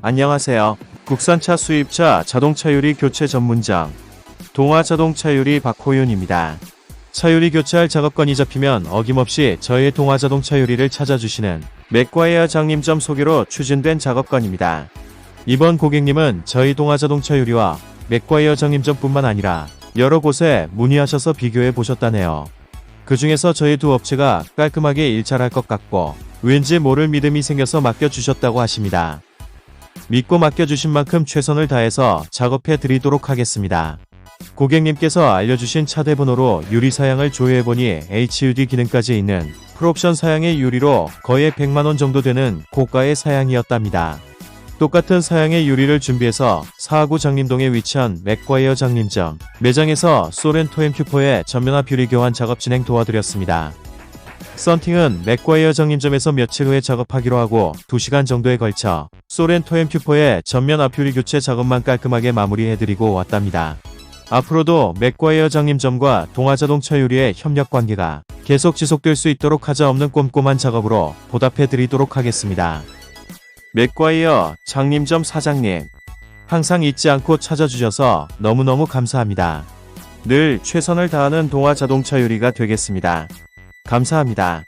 안녕하세요. 국산차 수입차 자동차 유리 교체 전문점 동아 자동차 유리 박호윤입니다. 차유리 교체할 작업건이 잡히면 어김없이 저희 동아 자동차 유리를 찾아주시는 맥과이어 장님점 소개로 추진된 작업건입니다. 이번 고객님은 저희 동아 자동차 유리와 맥과이어 장님점뿐만 아니라 여러 곳에 문의하셔서 비교해 보셨다네요. 그 중에서 저희 두 업체가 깔끔하게 일잘할 것 같고 왠지 모를 믿음이 생겨서 맡겨주셨다고 하십니다. 믿고 맡겨주신 만큼 최선을 다해서 작업해 드리도록 하겠습니다. 고객님께서 알려주신 차대 번호로 유리 사양을 조회해보니 HUD 기능까지 있는 풀옵션 사양의 유리로 거의 100만원 정도 되는 고가의 사양이었답니다. 똑같은 사양의 유리를 준비해서 사하구 장림동에 위치한 맥과이어 장림점 매장에서 소렌토 엠큐포의 전면압 유리 교환 작업 진행 도와드렸습니다. 썬팅은 맥과이어 장림점에서 며칠 후에 작업하기로 하고 2시간 정도에 걸쳐 소렌토 엠큐포의 전면 앞유리 교체 작업만 깔끔하게 마무리해드리고 왔답니다. 앞으로도 맥과이어 장림점과 동아자동 차 유리의 협력 관계가 계속 지속될 수 있도록 하자 없는 꼼꼼한 작업으로 보답해드리도록 하겠습니다. 맥과이어 장림점 사장님, 항상 잊지 않고 찾아주셔서 너무너무 감사합니다. 늘 최선을 다하는 동아자동차 유리가 되겠습니다. 감사합니다.